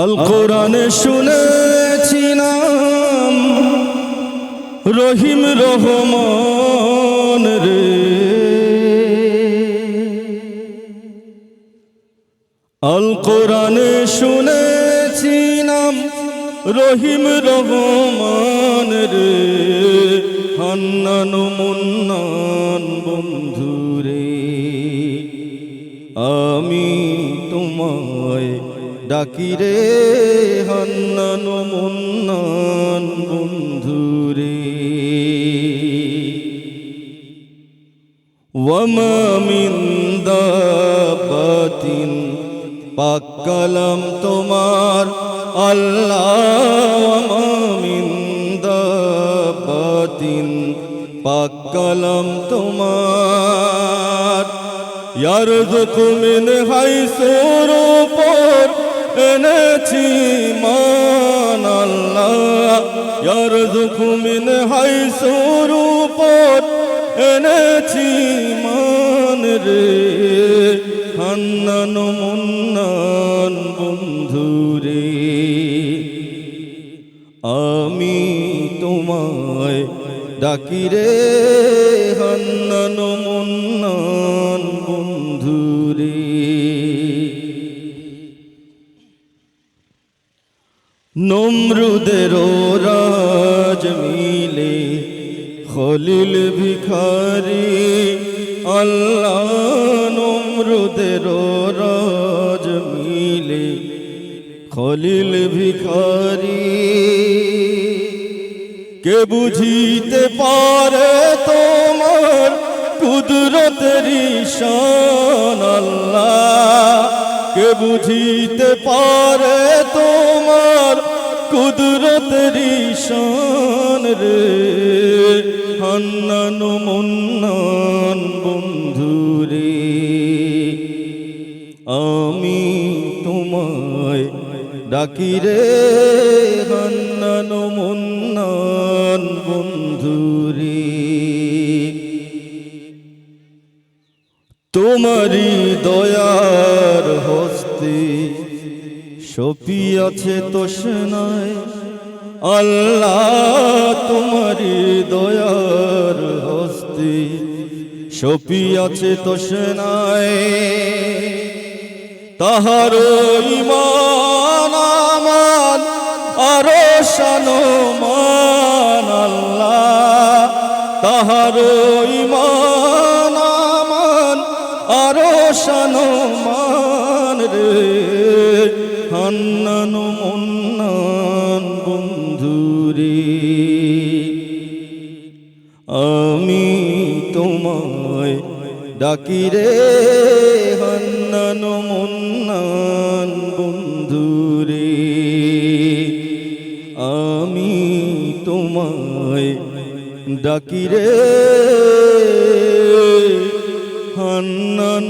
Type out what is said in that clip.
আল কোরআনে শুনেছি নাম রহিম রহমান রে। আল কোরআনে শুনেছি নাম রহিম রহমান রে। হান্নান মুন্নান বন্ধু রে আমি তোমায় ডাকিরে হন্নন মুন্নান বন্ধুরে। ওয়ামিন্দাবাতিন পাকলম তোমার আল্লাহ। ওয়ামিন্দাবাতিন পাক্কালাম তোমার। দুঃখ মিন হাইসুর উপর এনেছি মান আল্লাহ। ইয়ারযুকু মিন হাইসুর উপর এনেছি মান রে। হান্নান মুন্নান বন্ধু রে। আমি তোমায় ডাকি রে, হান্নান মুন্নান নমরুদের রাজ মিলে, খলিল ভিখারি, আল্লাহ নমরুদের রাজ মিলে, খলিল ভিখারি। কে বুঝিতে পারে তোমার কুদরতের শান আল্লাহ? কে বুঝিতে কুদরতের শান রে। হান্নান মুন্নান বন্ধু রে। আমি তোমায় ডাকি রে, হান্নান মুন্নান বন্ধু রে। তোমারি হস্তে সপিয়াছে তো সেনায় আল্লাহ তোমারি দয়ার হস্তে সপিয়াছে তো সেনায় তাহার ইমান আরও সানমান আল্লাহ। তাহার ইমান আমান আরও সানমান হান্নান মুন্নান বন্ধু রে আমি তোমায় ডাকি রে হান্নান মুন্নান বন্ধু রে আমি তোমায় ডাকি রে হান্নান